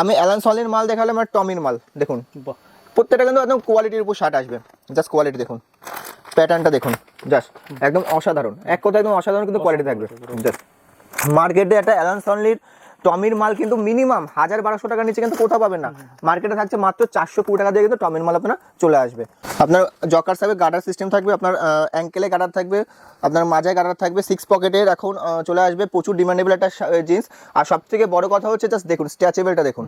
আমি অ্যালান সলির মাল দেখালাম আর টমির মাল দেখুন। প্রত্যেকটা কিন্তু একদম কোয়ালিটির উপর শার্ট আসবে। জাস্ট কোয়ালিটি দেখুন। প্যাটার্নটা দেখুন। জাস্ট একদম অসাধারণ। এক কথা একদম অসাধারণ কিন্তু কোয়ালিটি থাকবে। জাস্ট মার্কেটে একটা অ্যালান সনলির টমির মাল কিন্তু মিনিমাম হাজার বারোশো টাকার নিচে কিন্তু কোথাও পাবেন না। মার্কেটে থাকছে মাত্র চারশো কুড়ি টাকা দিয়ে কিন্তু টমির মাল আপনার চলে আসবে। আপনার জকার থাকবে গার্ডার সিস্টেম থাকবে আপনার অ্যাঙ্কেলে গার্ডার থাকবে আপনার মাজায় গার্ডার থাকবে সিক্স পকেটের এখন চলে আসবে প্রচুর ডিমান্ডেবল একটা জিন্স আর সব থেকে বড় কথা হচ্ছে জাস্ট দেখুন স্ট্যাচেবেলটা দেখুন।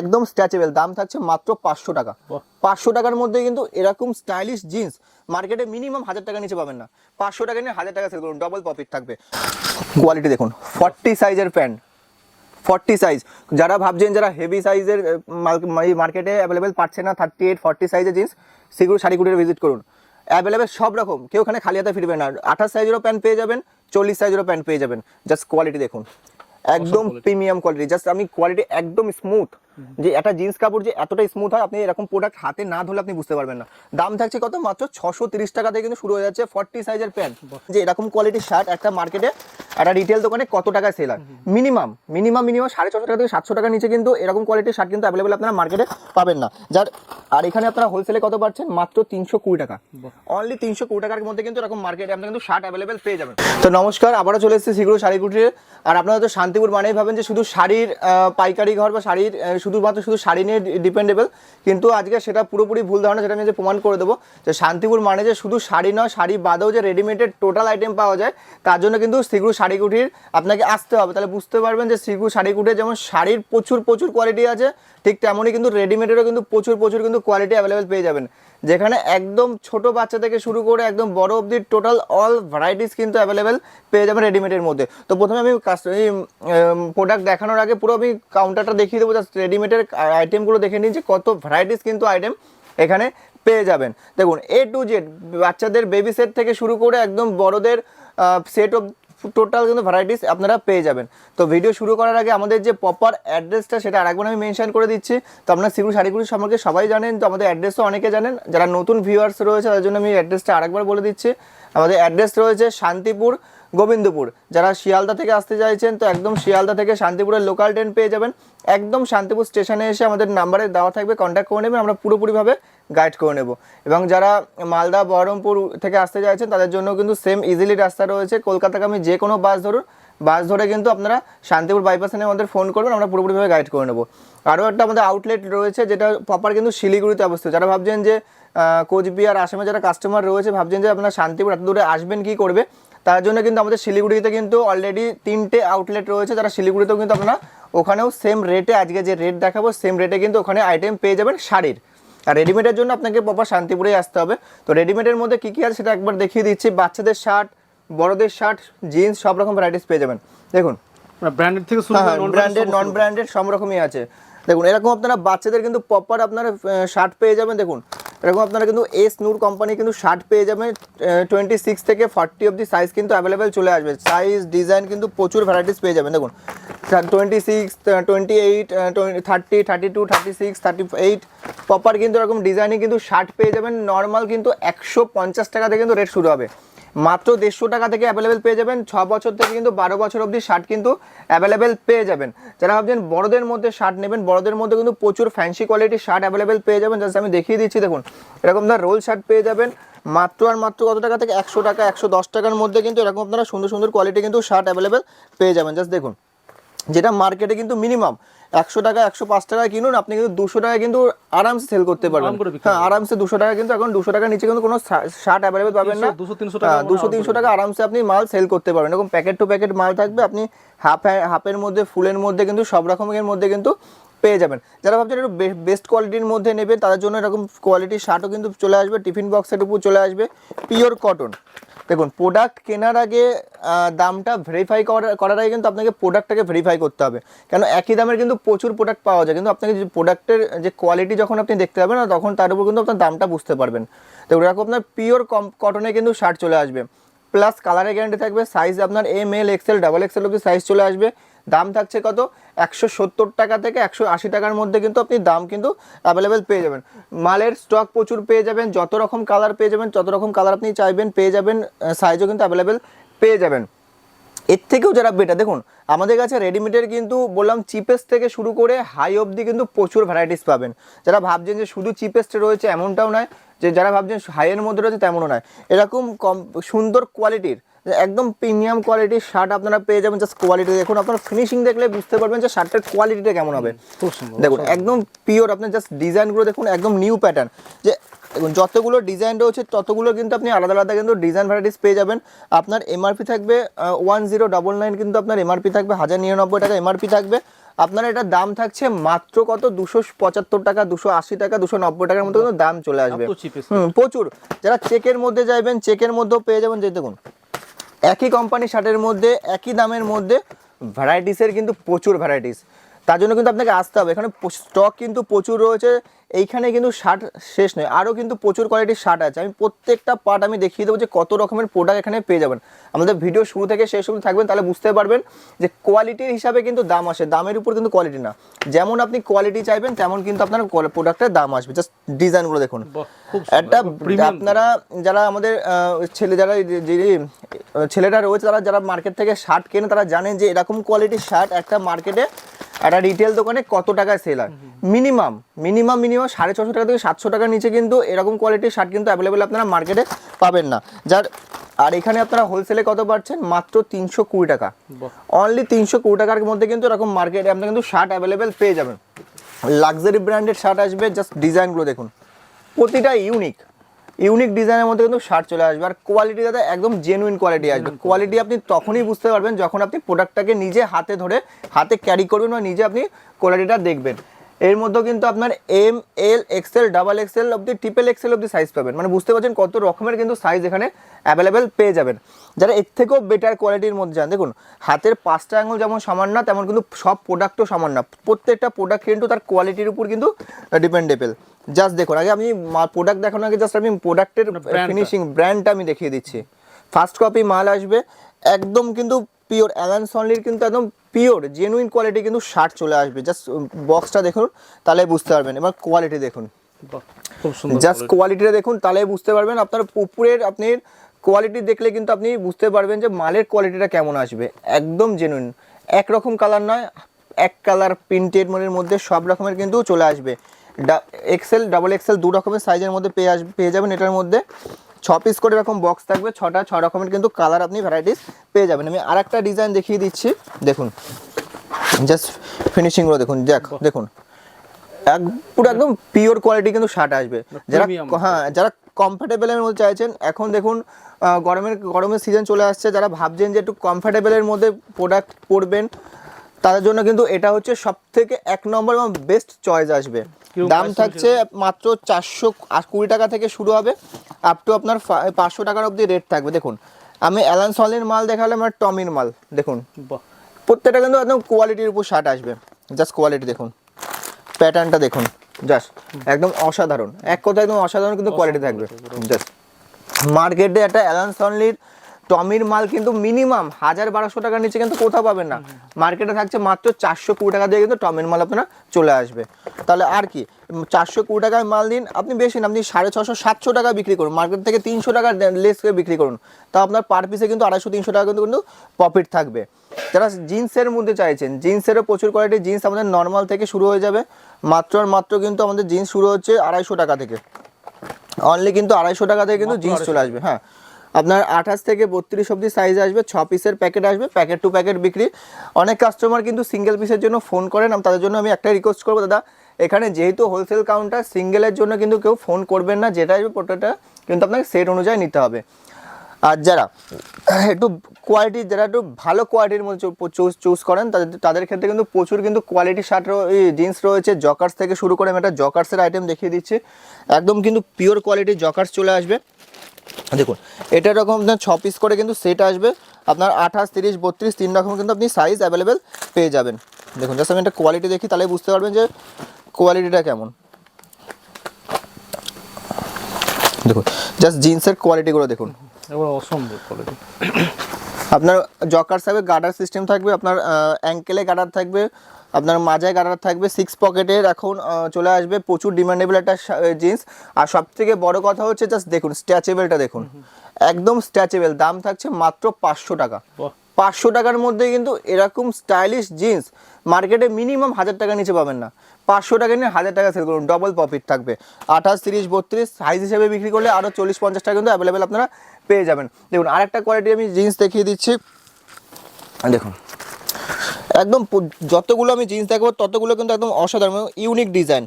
একদম স্ট্যাচেবেল দাম থাকছে মাত্র পাঁচশো টাকা। পাঁচশো টাকার মধ্যে কিন্তু এরকম স্টাইলিশ জিন্স মার্কেটে মিনিমাম হাজার টাকা নিচে পাবেন না। পাঁচশো টাকা নিয়ে হাজার টাকা সেল করুন ডবল প্রফিট থাকবে। কোয়ালিটি দেখুন ফর্টি সাইজের প্যান্ট ফর্টি সাইজ যারা ভাবছেন যারা হেভি সাইজের মার্কেটে অ্যাভেলেবেল পাচ্ছে না থার্টি এইট ফর্টি সাইজের জিন্স সেগুলো শাড়িগুটির ভিজিট করুন। অ্যাভেলেবেল সব রকম কেউ ওখানে খালি হাতে ফিরবে না। আঠাশ সাইজেরও প্যান্ট পেয়ে যাবেন চল্লিশ সাইজেরও প্যান্ট পেয়ে যাবেন। জাস্ট কোয়ালিটি দেখুন। একদম প্রিমিয়াম কোয়ালিটি জাস্ট আমি কোয়ালিটি একদম স্মুথ যে একটা জিন্স কাপড় যে এতটা স্মুথ হয় আপনি এরকম প্রোডাক্ট হাতে না ধরলে আপনি বুঝতে পারবেন না। দাম থাকছে কত? মাত্র ছশো তিরিশ টাকা থেকে কিন্তু শুরু হয়ে যাচ্ছে ফর্টি সাইজের প্যান্ট যে এরকম কোয়ালিটির শার্ট একটা মার্কেটে একটা রিটেল দোকানে কত টাকায় সেল হয়? মিনিমাম মিনিমাম মিনিমাম সাড়ে ছশো টাকা থেকে সাতশো টাকার নিচে কিন্তু এরকম কোয়ালিটির শার্ট কিন্তু অ্যাভেলেবেল আপনারা মার্কেটে পাবেন না। যার আর এখানে আপনারা হোলসেলে কত পাচ্ছেন? মাত্র তিনশো কুড়ি টাকা। অনলি তিনশো কুড়ি টাকার মধ্যে কিন্তু এরকম মার্কেটে আপনারা কিন্তু শার্ট অ্যাভেলেবেল পেয়ে যাবেন। তো নমস্কার আবারও চলে এসেছি শীঘ্র শাড়ি কুটিরে। আর আপনারা তো শান্তিপুর মানেই ভাবেন যে শুধু শাড়ির পাইকারি ঘর বা শাড়ির শুধুমাত্র শুধু শাড়ি নিয়ে ডিপেন্ডেবল কিন্তু আজকে সেটা পুরোপুরি ভুল ধারণা, সেটা আমি যে প্রমাণ করে দেবো। যে শান্তিপুর মানে যে শুধু শাড়ি নয়, শাড়ি বাদেও যে রেডিমেডের টোটাল আইটেম পাওয়া যায়, তার জন্য কিন্তু শ্রীগুরু শাড়ি কুটির আপনাকে আসতে হবে। তাহলে বুঝতে পারবেন যে শ্রীগুরু শাড়ি কুটির যেমন শাড়ির প্রচুর প্রচুর কোয়ালিটি আছে ঠিক তেমনই কিন্তু রেডিমেডেরও কিন্তু প্রচুর প্রচুর কিন্তু কোয়ালিটি অ্যাভেলেবেল পেয়ে যাবেন। যেখানে একদম ছোট বাচ্চা থেকে শুরু করে একদম বড় অবধি টোটাল অল ভ্যারাইটিস কিন্তু অ্যাভেলেবেল পেয়ে যাবেন রেডিমেডের মধ্যে। তো প্রথমে আমি প্রোডাক্ট দেখানোর আগে পুরো আমি কাউন্টারটা দেখিয়ে দেবো জাস্ট রেডিমেডের আইটেমগুলো দেখে নিন যে কত ভ্যারাইটিস কিন্তু আইটেম এখানে পেয়ে যাবেন। দেখুন এ টু জেড বাচ্চাদের বেবি সেট থেকে শুরু করে একদম বড়দের সেট অফ টোটাল কিন্তু ভ্যারাইটিস আপনারা পেয়ে যাবেন। তো ভিডিও শুরু করার আগে আমাদের যে প্রপার অ্যাড্রেসটা সেটা আরেকবার আমি মেনশন করে দিচ্ছি। তো আপনার সিগুর শাড়িগুলি সম্পর্কে সবাই জানেন, তো আমাদের অ্যাড্রেসও অনেকে জানেন। যারা নতুন ভিউয়ার্স রয়েছে তাদের জন্য আমি অ্যাড্রেসটা আরেকবার বলে দিচ্ছি। আমাদের অ্যাড্রেস রয়েছে শান্তিপুর গোবিন্দপুর। যারা শিয়ালদা থেকে আসতে চাইছেন, তো একদম শিয়ালদা থেকে শান্তিপুরের লোকাল ট্রেন পেয়ে যাবেন। একদম শান্তিপুর স্টেশনে এসে আমাদের নাম্বারে দেওয়া থাকবে কন্ট্যাক্ট করে নেবেন, আমরা পুরোপুরিভাবে গাইড করে নেব। এবং যারা মালদা, বহরমপুর থেকে আসতে চাইছেন, তাদের জন্য কিন্তু সেম ইজিলি রাস্তা রয়েছে। কলকাতাগামী যে কোনো বাস ধরুন বাস ধরে কিন্তু আপনারা শান্তিপুর বাইপাসে আমাদের ফোন করবেন, আমরা পুরোপুরিভাবে গাইড করে নেব। আরও একটা আমাদের আউটলেট রয়েছে, যেটা প্রপার কিন্তু শিলিগুড়িতে অবস্থিত। যারা ভাবছেন যে কোচবিহার, আসামে যারা কাস্টমার রয়েছে, ভাবছেন যে আপনারা শান্তিপুর এত দূরে আসবেন কি করবে তার জন্য কিন্তু আমাদের শিলিগুড়িতে কিন্তু অলরেডি তিনটে আউটলেট রয়েছে যারা শিলিগুড়িতেও কিন্তু আপনারা ওখানেও সেম রেটে আজকে যে রেট দেখাবো সেম রেটে কিন্তু ওখানে আইটেম পেয়ে যাবেন শাড়ির। আর রেডিমেডের জন্য আপনাকে প্রপার শান্তিপুরেই আসতে হবে। তো রেডিমেডের মধ্যে কী কী আছে সেটা একবার দেখিয়ে দিচ্ছি। বাচ্চাদের শার্ট বড়দের শার্ট জিন্স সব রকম ভ্যারাইটিস পেয়ে যাবেন। দেখুন। ব্র্যান্ডেড থেকে শুরু ব্র্যান্ডেড নন ব্র্যান্ডেড সব রকমই আছে। দেখুন, এরকম আপনারা বাচ্চাদের কিন্তু প্রপার আপনারা শার্ট পেয়ে যাবেন। দেখুন, এরকম আপনারা কিন্তু এস নূর কোম্পানি কিন্তু শার্ট পেয়ে যাবেন টোয়েন্টি সিক্স থেকে ফর্টি অব্দি সাইজ কিন্তু অ্যাভেলেবেল চলে আসবে। সাইজ ডিজাইন কিন্তু প্রচুর ভ্যারাইটিস পেয়ে যাবেন। দেখুন twenty six twenty eight thirty thirty two thirty six thirty eight proper কিন্তু এরকম ডিজাইনে কিন্তু শার্ট পেয়ে যাবেন। নর্মাল কিন্তু একশো পঞ্চাশ টাকা থেকে কিন্তু রেট শুরু হবে। মাত্র দেড়শো টাকা থেকে অ্যাভেলেবেল পেয়ে যাবেন। ছ বছর থেকে কিন্তু বারো বছর অবধি শার্ট কিন্তু অ্যাভেলেবেল পেয়ে যাবেন। যারা ভাবছেন বড়দের মধ্যে শার্ট নেবেন, বড়দের মধ্যে কিন্তু প্রচুর ফ্যান্সি কোয়ালিটির শার্ট অ্যাভেলেবেল পেয়ে যাবেন। জাস্ট আমি দেখিয়ে দিচ্ছি, দেখুন। এরকম ধর রোল শার্ট পেয়ে যাবেন। মাত্র আর মাত্র কত টাকা থেকে? একশো টাকা, একশো দশ টাকার মধ্যে কিন্তু এরকম আপনারা সুন্দর সুন্দর কোয়ালিটি কিন্তু শার্ট অ্যাভেলেবেল পেয়ে যাবেন। জাস্ট দেখুন। যেটা মার্কেটে কিন্তু মিনিমাম একশো টাকা একশো পাঁচ টাকায় কিনুন আপনি কিন্তু দুশো টাকা কিন্তু আরামসে সেল করতে পারবেন। হ্যাঁ আরামসে দুশো টাকা কিন্তু এখন দুশো টাকার নিচে কিন্তু কোনো শার্ট অ্যাভেলেবেল পাবেন না। দুশো তিনশো টাকা দুশো তিনশো টাকা আরামসে আপনি মাল সেল করতে পারবেন। এরকম প্যাকেট টু প্যাকেট মাল থাকবে আপনি হাফ হাফের মধ্যে ফুলের মধ্যে কিন্তু সব রকমের মধ্যে কিন্তু পেয়ে যাবেন। যারা ভাবছেন একটু বেস্ট কোয়ালিটির মধ্যে নেবেন, তাদের জন্য এরকম কোয়ালিটির শার্টও কিন্তু চলে আসবে টিফিন বক্সের উপর চলে আসবে পিওর কটন দেখুন প্রোডাক্ট কেনার আগে দামটা ভেরিফাই করার আগে কিন্তু আপনাকে প্রোডাক্টটাকে ভেরিফাই করতে হবে। কেন, একই দামের কিন্তু প্রচুর প্রোডাক্ট পাওয়া যায়, কিন্তু আপনাকে যে প্রোডাক্টের যে কোয়ালিটি যখন আপনি দেখতে পাবেন, না, তখন তার উপর কিন্তু আপনার দামটা বুঝতে পারবেন। তো এরকম আপনার পিওর কম কটনে কিন্তু শার্ট চলে আসবে। প্লাস কালারের গ্যারান্টি থাকবে সাইজ আপনার M L XL double XL অব্দি সাইজ চলে আসবে। দাম থাকছে কত? একশো সত্তর টাকা থেকে একশো আশি টাকার মধ্যে কিন্তু আপনি দাম কিন্তু অ্যাভেলেবেল পেয়ে যাবেন। মালের স্টক প্রচুর পেয়ে যাবেন, যত রকম কালার পেয়ে যাবেন যত রকম কালার আপনি চাইবেন, পেয়ে যাবেন সাইজও কিন্তু অ্যাভেলেবেল পেয়ে যাবেন। এর থেকেও যারা বেটার দেখুন আমাদের কাছে রেডিমেডের কিন্তু বললাম চিপেস্ট থেকে শুরু করে হাই অবধি কিন্তু প্রচুর ভ্যারাইটিস পাবেন। যারা ভাবছেন যে শুধু চিপেস্ট রয়েছে এমনটাও নয় যে যারা ভাবছেন হাইয়ের মধ্যে রয়েছে তেমনও নয়। এরকম কম সুন্দর কোয়ালিটির একদম প্রিমিয়াম কোয়ালিটির শার্ট আপনারা পেয়ে যাবেন জাস্ট কোয়ালিটি দেখুন আপনার ফিনিশিং দেখলে বুঝতে পারবেন যে শার্টের কোয়ালিটিটা কেমন হবে। খুব সুন্দর দেখুন একদম পিওর আপনার জাস্ট ডিজাইনগুলো দেখুন একদম নিউ প্যাটার্ন যে দেখুন যতগুলো ডিজাইন রয়েছে ততগুলো কিন্তু আপনি আলাদা আলাদা কিন্তু ডিজাইন ভ্যারাইটিস পেয়ে যাবেন। আপনার এমআরপি থাকবে ওয়ান জিরো ডবল নাইন কিন্তু আপনার এমআরপি থাকবে হাজার নিরানব্বই টাকা এমআরপি থাকবে। আপনার এটার দাম থাকছে মাত্র কত? দুশো পঁচাত্তর টাকা দুশো আশি টাকা দুশো নব্বই টাকার মতো কিন্তু দাম চলে আসবে। প্রচুর। যারা চেকের মধ্যে যাবেন চেকের মধ্যেও পেয়ে যাবেন যে দেখুন একই কোম্পানি শার্টের মধ্যে একই দামের মধ্যে ভ্যারাইটিসের কিন্তু প্রচুর ভ্যারাইটিস তার জন্য কিন্তু আপনাকে আসতে হবে। এখানে স্টক কিন্তু প্রচুর রয়েছে। এইখানে কিন্তু শার্ট শেষ নয় আরও কিন্তু প্রচুর কোয়ালিটির শার্ট আছে। আমি প্রত্যেকটা পার্ট আমি দেখিয়ে দেবো যে কত রকমের প্রোডাক্ট এখানে পেয়ে যাবেন। আমাদের ভিডিও শুরু থেকে শেষ অবধি থাকবেন তাহলে বুঝতে পারবেন যে কোয়ালিটির হিসাবে কিন্তু দাম আসে দামের উপর কিন্তু কোয়ালিটি না। যেমন আপনি কোয়ালিটি চাইবেন তেমন কিন্তু আপনার প্রোডাক্টের দাম আসবে। জাস্ট ডিজাইনগুলো দেখুন। একটা আপনারা যারা আমাদের ছেলে যারা ছেলেরা রয়েছে তারা যারা মার্কেট থেকে শার্ট কেনে তারা জানেন যে এরকম কোয়ালিটির শার্ট একটা মার্কেটে একটা রিটেল দোকানে কত টাকায় সেল হয়? মিনিমাম মিনিমাম মিনিমাম সাড়ে ছশো টাকা থেকে সাতশো টাকার নিচে কিন্তু এরকম কোয়ালিটির শার্ট কিন্তু অ্যাভেলেবেল আপনারা মার্কেটে পাবেন না। যার আর এখানে আপনারা হোলসেলে কত পাচ্ছেন? মাত্র তিনশো কুড়ি টাকা। অনলি তিনশো কুড়ি টাকার মধ্যে কিন্তু এরকম মার্কেটে আপনারা কিন্তু শার্ট অ্যাভেলেবেল পেয়ে যাবেন। লাক্সারি ব্র্যান্ডেড শার্ট আসবে জাস্ট ডিজাইনগুলো দেখুন। প্রতিটা ইউনিক ইউনিক ডিজাইনের মধ্যে কিন্তু শার্ট চলে আসবে। আর কোয়ালিটি দাদা একদম জেনুইন কোয়ালিটি আসবে। কোয়ালিটি আপনি তখনই বুঝতে পারবেন যখন আপনি প্রোডাক্টটাকে নিজে হাতে ধরে হাতে ক্যারি করবেন বা নিজে আপনি কোয়ালিটিটা দেখবেন। এর মধ্যেও কিন্তু আপনার M L XL double XL অব্দি ট্রিপল এক্সেল অব্দি সাইজ পাবেন। মানে বুঝতে পারছেন কত রকমের কিন্তু সাইজ এখানে অ্যাভেলেবেল পেয়ে যাবেন। যারা এর থেকেও বেটার কোয়ালিটির মধ্যে যান দেখুন হাতের পাঁচটা আঙুল যেমন সমান না তেমন কিন্তু সব প্রোডাক্টও সমান না। প্রত্যেকটা প্রোডাক্ট কিন্তু তার কোয়ালিটির উপর কিন্তু ডিপেন্ডেবল জাস্ট দেখুন আগে আমি প্রোডাক্ট দেখানোর আগে জাস্ট আমি প্রোডাক্টের ফিনিশিং ব্র্যান্ডটা আমি দেখিয়ে দিচ্ছি। ফার্স্ট কপি মাল আসবে একদম কিন্তু পিওর অ্যালান সনলির কিন্তু একদম পিওর জেনুইন কোয়ালিটি কিন্তু শার্ট চলে আসবে। জাস্ট বক্সটা দেখুন তাহলে বুঝতে পারবেন। এবার কোয়ালিটি দেখুন। জাস্ট কোয়ালিটিটা দেখুন তাহলে বুঝতে পারবেন আপনার উপরের আপনি কোয়ালিটি দেখলে কিন্তু আপনি বুঝতে পারবেন যে মালের কোয়ালিটিটা কেমন আসবে। একদম জেনুইন একরকম কালার নয় এক কালার প্রিন্টেড মনের মধ্যে সব রকমের কিন্তু চলে আসবে। ডা এক্সেল ডাবল এক্সেল দু রকমের সাইজের মধ্যে পেয়ে আসবে পেয়ে যাবেন এটার মধ্যে। ছ পিস করে এরকম বক্স থাকবে ছটা ছ রকমের কিন্তু কালার আপনি ভ্যারাইটিস পেয়ে যাবেন। আমি আর একটা ডিজাইন দেখিয়ে দিচ্ছি। দেখুন জাস্ট ফিনিশিংগুলো দেখুন দেখ দেখুন। এক পুরো একদম পিওর কোয়ালিটি কিন্তু শার্ট আসবে। যারা হ্যাঁ যারা কমফোর্টেবলের মধ্যে চাইছেন এখন দেখুন গরমের গরমের সিজন চলে আসছে যারা ভাবছেন যে একটু কমফোর্টেবলের মধ্যে প্রোডাক্ট পরবেন তাদের জন্য কিন্তু এটা হচ্ছে সব থেকে এক নম্বর এবং বেস্ট চয়েস আসবে। দাম থাকছে মাত্র চারশো কুড়ি টাকা থেকে শুরু হবে আপ টু আপনার পাঁচশো টাকার অবধি রেট থাকবে। দেখুন আমি অ্যালান সলির মাল দেখালাম আর টমির মাল। দেখুন প্রত্যেকটা কিন্তু একদম কোয়ালিটির উপর শার্ট আসবে। জাস্ট কোয়ালিটি দেখুন প্যাটার্নটা দেখুন জাস্ট একদম অসাধারণ। এক কথা একদম অসাধারণ কিন্তু কোয়ালিটি থাকবে। জাস্ট মার্কেটে একটা অ্যালান্স অনলির টমির মাল কিন্তু মিনিমাম হাজার বারোশো টাকার নিচে কিন্তু কোথাও পাবেন না। মার্কেটে থাকছে মাত্র চারশো কুড়ি টাকা দিয়ে কিন্তু টমির মাল আপনার চলে আসবে। তাহলে আর কি চারশো কুড়ি টাকায় মাল দিন আপনি বেশি না আপনি সাড়ে ছশো সাতশো টাকা বিক্রি করুন। মার্কেট থেকে তিনশো টাকা লেস করে বিক্রি করুন। তা আপনার পার পিসে কিন্তু আড়াইশো তিনশো টাকা কিন্তু কিন্তু প্রফিট থাকবে। যারা জিন্সের মধ্যে চাইছেন জিন্সেরও প্রচুর কোয়ালিটি জিন্স আমাদের নর্মাল থেকে শুরু হয়ে যাবে। মাত্র আর মাত্র কিন্তু আমাদের জিন্স শুরু হচ্ছে আড়াইশো টাকা থেকে। অনলি কিন্তু আড়াইশো টাকা থেকে কিন্তু জিন্স চলে আসবে হ্যাঁ। আপনার আঠাশ থেকে বত্রিশ অব্দি সাইজ আসবে, ছ পিসের প্যাকেট আসবে প্যাকেট টু প্যাকেট বিক্রি। অনেক কাস্টমার কিন্তু সিঙ্গেল পিসের জন্য ফোন করেন তাদের জন্য আমি একটাই রিকোয়েস্ট করব, দাদা। এখানে যেহেতু হোলসেল কাউন্টার সিঙ্গেলের জন্য কিন্তু কেউ ফোন করবেন না, যেটা আসবে প্রোডাক্টটা কিন্তু আপনাকে সেট অনুযায়ী নিতে হবে। আর যারা একটু কোয়ালিটি যারা একটু ভালো কোয়ালিটির মধ্যে চুজ চুজ করেন, তাদের তাদের ক্ষেত্রে কিন্তু প্রচুর কিন্তু কোয়ালিটি শার্ট জিন্স রয়েছে জকার্স থেকে শুরু করে আমি একটা জকার্সের আইটেম দেখিয়ে দিচ্ছি। একদম কিন্তু পিওর কোয়ালিটির জকার্স চলে আসবে। দেখুন এটা এরকম আপনার ছ পিস করে কিন্তু সেট আসবে। আপনার আঠাশ তিরিশ বত্রিশ তিন রকম কিন্তু আপনি সাইজ অ্যাভেলেবেল পেয়ে যাবেন। দেখুন জাস্ট আমি একটা কোয়ালিটি দেখি তাহলে বুঝতে পারবেন যে কোয়ালিটিটা কেমন। দেখুন জাস্ট জিন্সের কোয়ালিটিগুলো দেখুন। অসম্ভব কোয়ালিটি আপনার জকার থাকবে গার্ডার সিস্টেম থাকবে আপনার অ্যাঙ্কেলে গার্ডার থাকবে আপনার মাজায় গার্ডার থাকবে সিক্স পকেটের এখন চলে আসবে প্রচুর ডিমান্ডেবল একটা জিন্স। আর সব থেকে বড় কথা হচ্ছে জাস্ট দেখুন স্ট্যাচেবেলটা দেখুন। একদম স্ট্যাচেবেল দাম থাকছে মাত্র পাঁচশো টাকা। পাঁচশো টাকার মধ্যে কিন্তু এরকম স্টাইলিশ জিন্স মার্কেটে মিনিমাম হাজার টাকা নিচে পাবেন না। পাঁচশো টাকা নিয়ে হাজার টাকা সেল করুন ডবল প্রফিট থাকবে। আঠাশ তিরিশ বত্রিশ সাইজ হিসেবে বিক্রি করলে আরও চল্লিশ পঞ্চাশ টাকা কিন্তু অ্যাভেলেবেল আপনারা পেয়ে যাবেন। দেখুন আরেকটা কোয়ালিটি আমি জিন্স দেখিয়ে দিচ্ছি। দেখুন একদম যতগুলো আমি জিন্স দেখাবো, ততগুলো কিন্তু একদম অসাধারণ ইউনিক ডিজাইন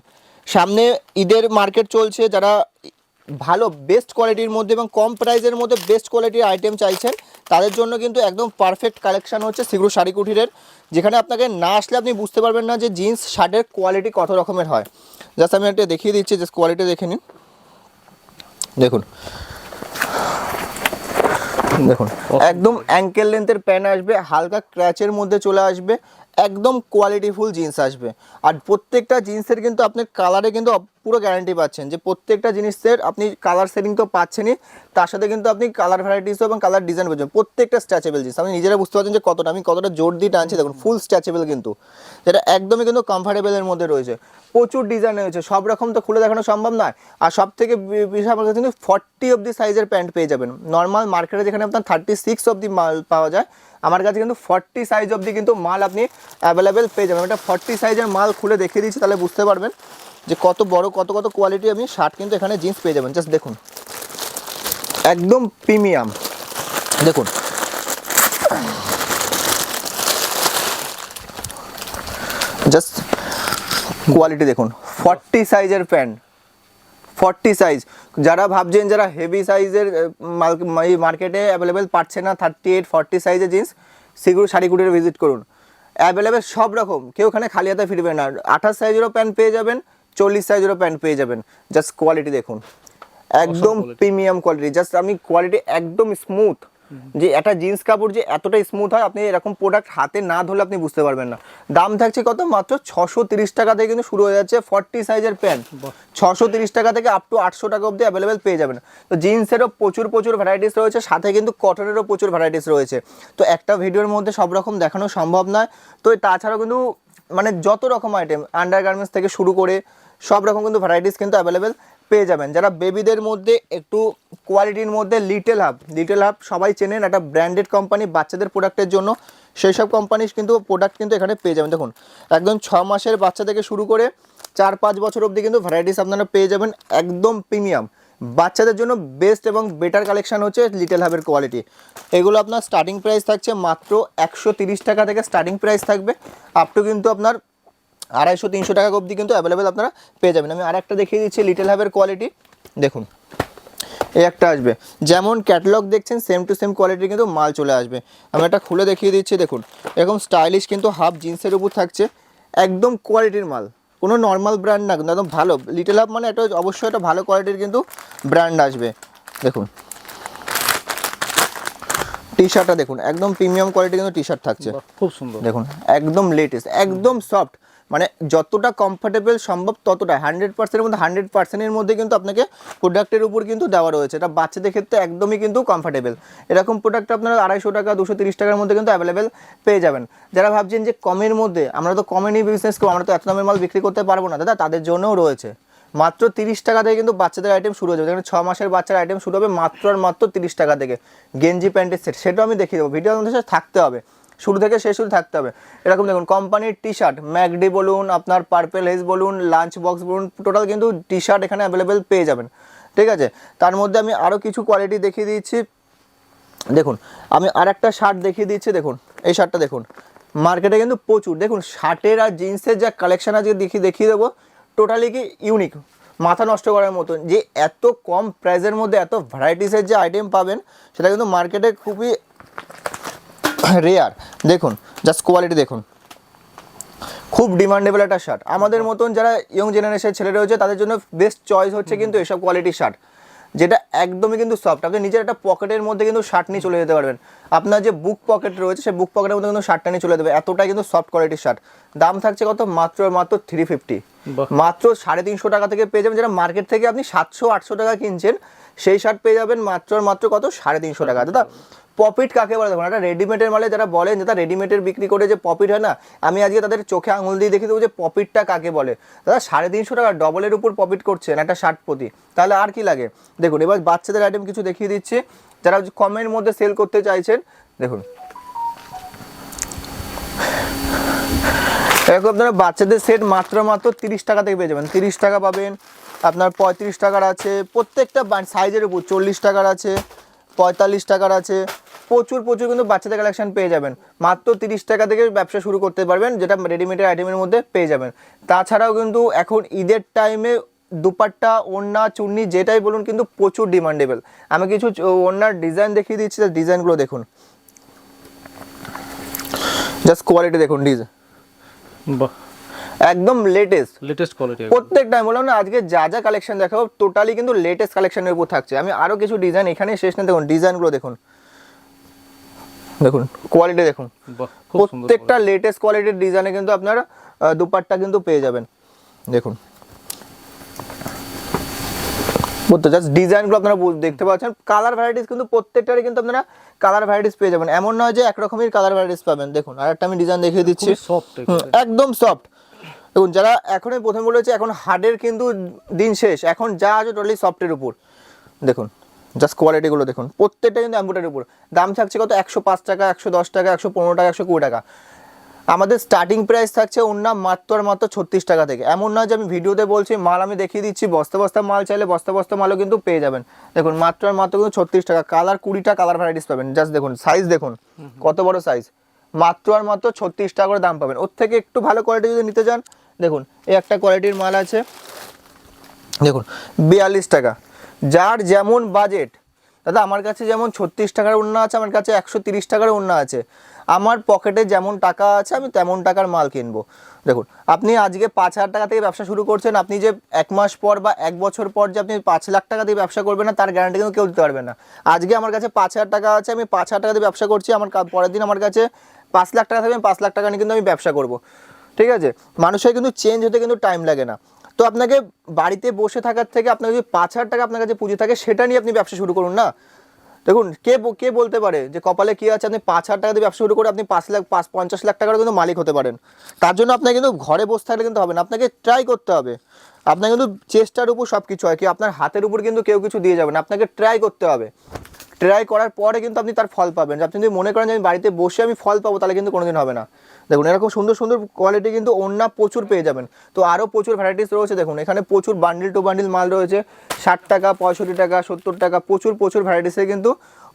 সামনে ঈদের মার্কেট চলছে, যারা ভালো বেস্ট কোয়ালিটির মধ্যে এবং কম প্রাইসের মধ্যে বেস্ট কোয়ালিটির আইটেম চাইছেন, তাদের জন্য কিন্তু একদম পারফেক্ট কালেকশান হচ্ছে সিগুরু শাড়ি কুঠিরের যেখানে আপনাকে না আসলে আপনি বুঝতে পারবেন না যে জিন্স শার্টের কোয়ালিটি কত রকমের হয়। জাস্ট আমি একটা দেখিয়ে দিচ্ছি জাস্ট কোয়ালিটি দেখে নিন। দেখুন দেখুন একদম অ্যাঙ্কেল লেন্থের প্যান্ট আসবে হালকা ক্র্যাচের মধ্যে চলে আসবে একদম কোয়ালিটিফুল জিন্স আসবে। আর প্রত্যেকটা জিন্সের কিন্তু আপনার কালারে কিন্তু পুরো গ্যারান্টি পাচ্ছেন যে প্রত্যেকটা জিনিসের আপনি কালার সেটিং তো পাচ্ছেনই, তার সাথে কিন্তু আপনি কালার ভ্যারাইটিস এবং কালার ডিজাইন পাচ্ছেন প্রত্যেকটা স্ট্রেচেবল জিনিস। আপনি নিজেরা বুঝতে পারছেন যে কতটা, আমি কতটা জোর দিয়ে টানছি, দেখুন ফুল স্ট্রেচেবল কিন্তু। যেটা একদমই কিন্তু কমফোর্টেবলের মধ্যে রয়েছে। প্রচুর ডিজাইন রয়েছে। সব রকম তো খুলে দেখানো সম্ভব নয়। আর সব থেকে বি- বিশাল আমার কাছে কিন্তু ফর্টি অব্দি সাইজের প্যান্ট পেয়ে যাবেন। নর্মাল মার্কেটে যেখানে আপনার থার্টি সিক্স অব্দি মাল পাওয়া যায়, আমার কাছে কিন্তু ফর্টি সাইজ অব্দি কিন্তু মাল আপনি অ্যাভেলেবেল পেয়ে যাবেন। এটা ফর্টি সাইজের মাল খুলে দেখিয়ে দিচ্ছি, তাহলে বুঝতে পারবেন। যে কত বড়, কত কত কোয়ালিটি আপনি শার্ট কিন্তু এখানে জিন্স পেয়ে যাবেন। জাস্ট দেখুন। একদম প্রিমিয়াম দেখুন। জাস্ট কোয়ালিটি দেখুন। ফর্টি সাইজের প্যান্ট ফর্টি সাইজ যারা ভাবছেন যারা হেভি সাইজের মার্কেটে অ্যাভেলেবেল পাচ্ছে না থার্টি এইট ফর্টি সাইজের জিন্স সেগুলো শাড়িগুটির ভিজিট করুন। অ্যাভেলেবেল সব রকম। কেউ ওখানে খালি হাতে ফিরবে না। আঠাশ সাইজেরও প্যান্ট পেয়ে যাবেন। চল্লিশ সাইজেরও প্যান্ট পেয়ে যাবেন। জাস্ট কোয়ালিটি দেখুন। একদম প্রিমিয়াম কোয়ালিটি জাস্ট আমি কোয়ালিটি একদম স্মুথ যে একটা জিন্স কাপড় যে এতটা স্মুথ হয় আপনি এরকম প্রোডাক্ট হাতে না ধরলে আপনি বুঝতে পারবেন না। দাম থাকছে কত? মাত্র ছশো তিরিশ টাকা থেকে কিন্তু শুরু হয়ে যাচ্ছে ফর্টি সাইজের প্যান্ট ছশো তিরিশ টাকা থেকে আপ টু আটশো টাকা অবধি অ্যাভেলেবেল পেয়ে যাবেন। তো জিন্সেরও প্রচুর প্রচুর ভ্যারাইটিস রয়েছে সাথে কিন্তু কটনেরও প্রচুর ভ্যারাইটিস রয়েছে। তো একটা ভিডিওর মধ্যে সব রকম দেখানো সম্ভব নয়। তো তাছাড়াও কিন্তু মানে যত রকম আইটেম আন্ডার গার্মেন্টস থেকে শুরু করে সব রকম কিন্তু ভ্যারাইটিস কিন্তু অ্যাভেলেবেল পেয়ে যাবেন। যারা বেবিদের মধ্যে একটু কোয়ালিটির মধ্যে লিটেল হাব লিটেল হাব সবাই চেনেন একটা ব্র্যান্ডেড কোম্পানি বাচ্চাদের প্রোডাক্টের জন্য। সেই সব কোম্পানি কিন্তু প্রোডাক্ট কিন্তু এখানে পেয়ে যাবেন। দেখুন, একদম ছ মাসের বাচ্চা থেকে শুরু করে চার পাঁচ বছর অবধি কিন্তু ভ্যারাইটিস আপনারা পেয়ে যাবেন। একদম প্রিমিয়াম বাচ্চাদের জন্য বেস্ট এবং বেটার কালেকশন হচ্ছে লিটল হাবের কোয়ালিটি এগুলো আপনার স্টার্টিং প্রাইস থাকছে মাত্র একশো টাকা থেকে স্টার্টিং প্রাইস থাকবে। আপ টু কিন্তু আপনার আড়াইশো তিনশো টাকা অবধি কিন্তু অ্যাভেলেবেল আপনারা পেয়ে যাবেন। আমি আরেকটা দেখিয়ে দিচ্ছি লিটল হাবের কোয়ালিটি দেখুন এই একটা আসবে। যেমন ক্যাটালগ দেখছেন সেম টু সেম কোয়ালিটির কিন্তু মাল চলে আসবে। আমি একটা খুলে দেখিয়ে দিচ্ছি দেখুন। এরকম স্টাইলিশ কিন্তু হাফ জিন্সের উপর থাকছে। একদম কোয়ালিটির মাল। কোনো নর্মাল ব্র্যান্ড না কিন্তু একদম ভালো। লিটল হাফ মানে একটা অবশ্যই একটা ভালো কোয়ালিটির কিন্তু ব্র্যান্ড আসবে। দেখুন। টি শার্টটা দেখুন একদম প্রিমিয়াম কোয়ালিটির কিন্তু টি শার্ট থাকছে খুব সুন্দর। দেখুন একদম লেটেস্ট একদম সফট মানে যতটা কমফোর্টেবল সম্ভব ততটা হান্ড্রেড পার্সেন্টের মধ্যে হান্ড্রেড পার্সেন্টের মধ্যে কিন্তু আপনাকে প্রোডাক্টের উপর কিন্তু দেওয়া রয়েছে। এটা বাচ্চাদের ক্ষেত্রে একদমই কিন্তু কমফোর্টেবল এরকম প্রোডাক্ট আপনারা আড়াইশো টাকা, দুশো তিরিশ টাকার মধ্যে কিন্তু অ্যাভেলেবেল পেয়ে যাবেন। যারা ভাবছেন যে কমের মধ্যে, আমরা তো কমে নিয়ে বিজনেস করব, আমরা তো এত দামের মাল বিক্রি করতে পারব না। দাদা, তাদের জন্যও রয়েছে। মাত্র তিরিশ টাকা থেকে কিন্তু বাচ্চাদের আইটেম শুরু হয়ে যাবে। যেখানে ছ মাসের বাচ্চার আইটেম শুরু হবে মাত্র আর মাত্র তিরিশ টাকা থেকে। গেঞ্জি, প্যান্টের সেট সেটাও আমি দেখিয়ে দেবো। ভিডিওর মধ্যে সেটা থাকতে হবে। শুরু থেকে শেষ শুরু থাকতে হবে। এরকম দেখুন, কোম্পানির টি শার্ট ম্যাকডি বলুন, আপনার পার্পেল হেজ বলুন লাঞ্চ বক্স বলুন টোটাল কিন্তু টি শার্ট এখানে অ্যাভেলেবেল পেয়ে যাবেন। ঠিক আছে? তার মধ্যে আমি আরও কিছু কোয়ালিটি দেখিয়ে দিচ্ছি। দেখুন, আমি আর একটা শার্ট দেখিয়ে দিচ্ছি, দেখুন, এই শার্টটা দেখুন। মার্কেটে কিন্তু প্রচুর। দেখুন শার্টের আর জিন্সের যা কালেকশন আছে দেখিয়ে দেখিয়ে দেবো টোটালি কি ইউনিক মাথা নষ্ট করার মতন। যে এত কম প্রাইসের মধ্যে এত ভ্যারাইটিসের যে আইটেম পাবেন, সেটা কিন্তু মার্কেটে খুবই রেয়ার দেখুন জাস্ট কোয়ালিটি দেখুন। খুব ডিমান্ডেবল একটা শার্ট আমাদের মতন যারা ইয়ং জেনারেশনের ছেলে রয়েছে তাদের জন্য বেস্ট চয়েস হচ্ছে কিন্তু এসব কোয়ালিটির শার্ট যেটা একদমই কিন্তু সফট আপনি নিজের একটা পকেটের মধ্যে কিন্তু শার্ট নিয়ে চলে যেতে পারবেন। আপনার যে বুক পকেট রয়েছে সেই বুক পকেটের মধ্যে কিন্তু শার্টটা নিয়ে চলে দেবে এতটাই কিন্তু সফট কোয়ালিটির শার্ট দাম থাকছে কত? মাত্র মাত্র থ্রি ফিফটি মাত্র সাড়ে তিনশো টাকা থেকে পেয়ে যাবেন। যেটা মার্কেট থেকে আপনি সাতশো আটশো টাকা কিনছেন সেই শার্ট পেয়ে যাবেন মাত্র মাত্র কত? সাড়ে তিনশো টাকা। দাদা, পপিট কাকে বলে দেখুন? একটা রেডিমেডের মালে যারা বলেন যে তারা রেডিমেডের বিক্রি করে যে পপিট হয় না, আমি আজকে তাদের চোখে আঙুল দিয়ে দেখে দেবো যে পপিটটা কাকে বলে। দাদা, সাড়ে তিনশো টাকা ডবলের উপর পপিট করছেন একটা শার্ট প্রতি। তাহলে আর কি লাগে? দেখুন, এবার বাচ্চাদের আইটেম কিছু দেখিয়ে দিচ্ছি। যারা কমের মধ্যে সেল করতে চাইছেন, দেখুন। এরকম আপনারা বাচ্চাদের সেট মাত্র মাত্র তিরিশ টাকা থেকে পেয়ে যাবেন। তিরিশ টাকা পাবেন। আপনার পঁয়ত্রিশ টাকার আছে, প্রত্যেকটা সাইজের উপর চল্লিশ টাকার আছে, পঁয়তাল্লিশ টাকার আছে, প্রচুর প্রচুর কিন্তু বাচ্চাদের কালেকশন পেয়ে যাবেন। মাত্র তিরিশ টাকা থেকে ব্যবসা শুরু করতে পারবেন, যেটা রেডিমেডের আইটেমের মধ্যে পেয়ে যাবেন। তাছাড়াও কিন্তু এখন ঈদের টাইমে দুপাট্টা, ওড়না, চুন্নি, যেটাই বলুন কিন্তু প্রচুর ডিমান্ডেবল আমি কিছু ওড়নার ডিজাইন দেখিয়ে দিচ্ছি তার ডিজাইনগুলো দেখুন। জাস্ট কোয়ালিটি দেখুন ডিজাইন বাহ। একদম লেটেস্ট লেটেস্ট কোয়ালিটি প্রত্যেকটা আমি বললাম না আজকে যা যা কালেকশন দেখাবো টোটালি কিন্তু লেটেস্ট কালেকশনের উপর থাকছে। আমি আরও কিছু ডিজাইন এখানে শেষ না দেখুন ডিজাইনগুলো দেখুন। দেখুন কোয়ালিটি দেখুন। প্রত্যেকটা লেটেস্ট কোয়ালিটির ডিজাইনে কিন্তু আপনারা দুপাট্টা কিন্তু পেয়ে যাবেন। দেখুন। বুঝতে জাস্ট ডিজাইনগুলো আপনারা দেখতে পাচ্ছেন। কালার ভ্যারাইটিস কিন্তু প্রত্যেকটারই কিন্তু আপনারা কালার ভ্যারাইটিস পেয়ে যাবেন। এমন নয় যে একরকমের কালার ভ্যারাইটিস পাবেন। দেখুন আর একটা আমি ডিজাইন দেখিয়ে দিচ্ছি। সফট একদম সফট দেখুন যারা এখনই প্রথম বলেছে এখন হার্ডের কিন্তু দিন শেষ। এখন যা আছে টোটালি সফটের উপর। দেখুন জাস্ট কোয়ালিটিগুলো দেখুন। প্রত্যেকটা কিন্তু অ্যাম্পুটারের উপর। দাম থাকছে কত? একশো পাঁচ টাকা একশো দশ টাকা একশো পনেরো টাকা একশো কুড়ি টাকা। আমাদের স্টার্টিং প্রাইস থাকছে অন্য মাত্র আর মাত্র ছত্রিশ টাকা থেকে। এমন নয় যে আমি ভিডিওতে বলছি মাল আমি দেখিয়ে দিচ্ছি বস্তা বস্তা মাল চাইলে বস্তা বস্তা মালও কিন্তু পেয়ে যাবেন। দেখুন মাত্র আর মাত্র কিন্তু ছত্রিশ টাকা। কালার কুড়িটা কালার ভ্যারাইটিস পাবেন। জাস্ট দেখুন সাইজ দেখুন। কত বড় সাইজ মাত্র আর মাত্র ছত্রিশ টাকা করে দাম পাবেন। ওর থেকে একটু ভালো কোয়ালিটি যদি নিতে চান, দেখুন, এই একটা কোয়ালিটির মাল আছে। দেখুন, বিয়াল্লিশ টাকা। যার যেমন বাজেট দাদা, আমার কাছে যেমন ছত্রিশ টাকার ওড়না আছে, আমার কাছে একশো তিরিশ টাকার ওড়না আছে। আমার পকেটে যেমন টাকা আছে, আমি তেমন টাকার মাল কিনবো। দেখুন, আপনি আজকে পাঁচ হাজার টাকা থেকে ব্যবসা শুরু করছেন, আপনি যে এক মাস পর বা এক বছর পর যে আপনি পাঁচ লাখ টাকা দিয়ে ব্যবসা করবেন না, তার গ্যারান্টি কিন্তু কেউ দিতে পারবে না। আজকে আমার কাছে পাঁচ হাজার টাকা আছে, আমি পাঁচ হাজার টাকা দিয়ে ব্যবসা করছি, আমার পরের দিন আমার কাছে পাঁচ লাখ টাকা থাকবে, পাঁচ লাখ টাকা নিয়ে কিন্তু আমি ব্যবসা করব। ঠিক আছে? মানুষের কিন্তু চেঞ্জ হতে কিন্তু টাইম লাগে না। তো আপনাকে বাড়িতে বসে থাকার থেকে আপনার যদি পাঁচ হাজার টাকা আপনার কাছে পুঁজি থাকে, সেটা নিয়ে আপনি ব্যবসা শুরু করুন না। দেখুন, কে কে বলতে পারে যে কপালে কি আছে? আপনি পাঁচ হাজার টাকা দিয়ে ব্যবসা শুরু করে আপনি পাঁচ লাখ, পাঁচ, পঞ্চাশ লাখ টাকারও কিন্তু মালিক হতে পারেন। তার জন্য আপনাকে কিন্তু ঘরে বসে থাকলে কিন্তু হবে না। আপনাকে ট্রাই করতে হবে। আপনার কিন্তু চেষ্টার উপর সব কিছু হয়। কি আপনার হাতের উপর কিন্তু কেউ কিছু দিয়ে যাবে না। আপনাকে ট্রাই করতে হবে। ট্রাই করার পরে কিন্তু আপনি তার ফল পাবেন। আপনি যদি মনে করেন যে আমি বাড়িতে বসে আমি ফল পাবো, তাহলে কিন্তু কোনোদিন হবে না। দেখুন, এরকম সুন্দর সুন্দর কোয়ালিটি কিন্তু অন্য প্রচুর পেয়ে যাবেন। তো আরও প্রচুর ভ্যারাইটিস রয়েছে। দেখুন, এখানে প্রচুর বান্ডিল টু বান্ডিল মাল রয়েছে। ষাট টাকা, পঁয়ষট্টি টাকা, সত্তর টাকা, প্রচুর প্রচুর ভ্যারাইটিসে কিন্তু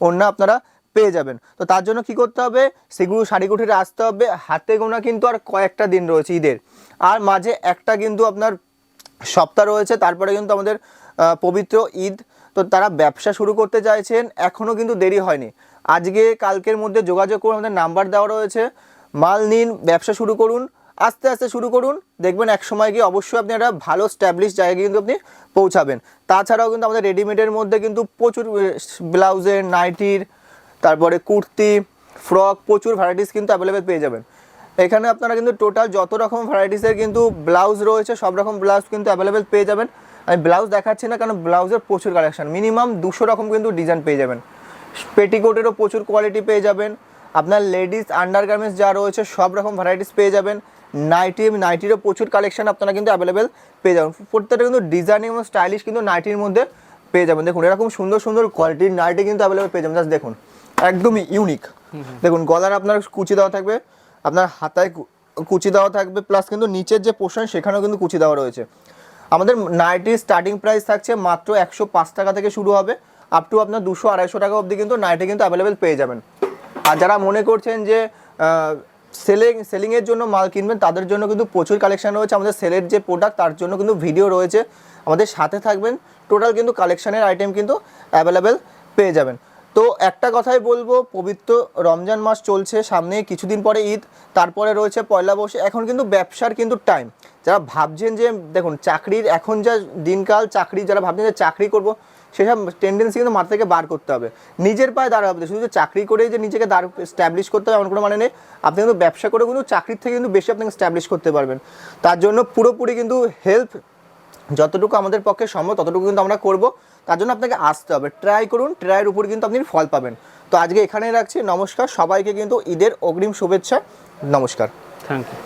অন্য আপনারা পেয়ে যাবেন। তো তার জন্য কি করতে হবে? সেগুলো শাড়ি কুঠিরে আসতে হবে। হাতে গোনা কিন্তু আর কয়েকটা দিন রয়েছে ঈদের। আর মাঝে একটা কিন্তু আপনার সপ্তাহ রয়েছে। তারপরে কিন্তু আমাদের পবিত্র ঈদ তো তারা ব্যবসা শুরু করতে চাইছেন এখনও কিন্তু দেরি হয়নি। আজকে কালকের মধ্যে যোগাযোগ করুন আমাদের নাম্বার দেওয়া রয়েছে। মাল নিন, ব্যবসা শুরু করুন, আস্তে আস্তে শুরু করুন। দেখবেন এক সময় গিয়ে অবশ্যই আপনি একটা ভালো স্ট্যাবলিশ জায়গায় কিন্তু আপনি পৌঁছাবেন। তাছাড়াও কিন্তু আমাদের রেডিমেডের মধ্যে কিন্তু প্রচুর ব্লাউজের, নাইটির, তারপরে কুর্তি, ফ্রক প্রচুর ভ্যারাইটিস কিন্তু অ্যাভেলেবেল পেয়ে যাবেন। এখানে আপনারা কিন্তু টোটাল যত রকম ভ্যারাইটিসের কিন্তু ব্লাউজ রয়েছে, সব রকম ব্লাউজ কিন্তু অ্যাভেলেবেল পেয়ে যাবেন। আমি ব্লাউজ দেখাচ্ছি না কারণ ব্লাউজের প্রচুর কালেকশন মিনিমাম দুশো রকম কিন্তু ডিজাইন পেয়ে যাবেন। পেটিকোটেরও প্রচুর কোয়ালিটি পেয়ে যাবেন। আপনার লেডিস আন্ডার গার্মেন্টস যা রয়েছে সব রকম ভ্যারাইটিস পেয়ে যাবেন। নাইটি নাইটিরও প্রচুর কালেকশন আপনারা কিন্তু অ্যাভেলেবেল পেয়ে যাবেন। প্রত্যেকটা কিন্তু ডিজাইনিং এবং স্টাইলিশ কিন্তু নাইটির মধ্যে পেয়ে যাবেন। দেখুন এরকম সুন্দর সুন্দর কোয়ালিটির নাইটি কিন্তু অ্যাভেলেবেল পেয়ে যাবেন। জাস্ট দেখুন একদমই ইউনিক দেখুন গলার আপনার কুচি দেওয়া থাকবে আপনার হাতায় কুচি দেওয়া থাকবে প্লাস কিন্তু নিচের যে পোর্শন সেখানেও কিন্তু কুচি দেওয়া রয়েছে। আমাদের নাইটির স্টার্টিং প্রাইস থাকছে মাত্র একশো পাঁচ টাকা থেকে শুরু হবে আপ টু আপনার দুশো আড়াইশো টাকা অবধি কিন্তু নাইটি কিন্তু অ্যাভেলেবেল পেয়ে যাবেন। আর যারা মনে করছেন যে সেলিং সেলিংয়ের জন্য মাল কিনবেন, তাদের জন্য কিন্তু প্রচুর কালেকশান রয়েছে। আমাদের সেলের যে প্রোডাক্ট তার জন্য কিন্তু ভিডিও রয়েছে। আমাদের সাথে থাকবেন টোটাল কিন্তু কালেকশানের আইটেম কিন্তু অ্যাভেলেবেল পেয়ে যাবেন। তো একটা কথাই বলব, পবিত্র রমজান মাস চলছে সামনে কিছুদিন পরে ঈদ, তারপরে রয়েছে পয়লা বসে এখন কিন্তু ব্যবসার কিন্তু টাইম যারা ভাবছেন যে, দেখুন, চাকরির এখন যা দিনকাল, চাকরি যারা ভাবছেন যে চাকরি করব, সেসব টেন্ডেন্সি কিন্তু মাথা থেকে বার করতে হবে। নিজের পায়ে দাঁড়াবে শুধু যে চাকরি করেই যে নিজেকে দাঁড় স্ট্যাবলিশ করতে হবে, এমন কোনো মানে নেই। আপনি কিন্তু ব্যবসা করে কিন্তু চাকরির থেকে কিন্তু বেশি আপনাকে স্ট্যাবলিশ করতে পারবেন। তার জন্য পুরোপুরি কিন্তু হেল্প যতটুকু আমাদের পক্ষে সম্ভব, ততটুকু কিন্তু আমরা করব। তার জন্য আপনাকে আসতে হবে। ট্রাই করুন ট্রাইয়ের উপর কিন্তু আপনি ফল পাবেন। তো আজকে এখানেই রাখছি, নমস্কার, সবাইকে কিন্তু ঈদের অগ্রিম শুভেচ্ছা, নমস্কার। Thank you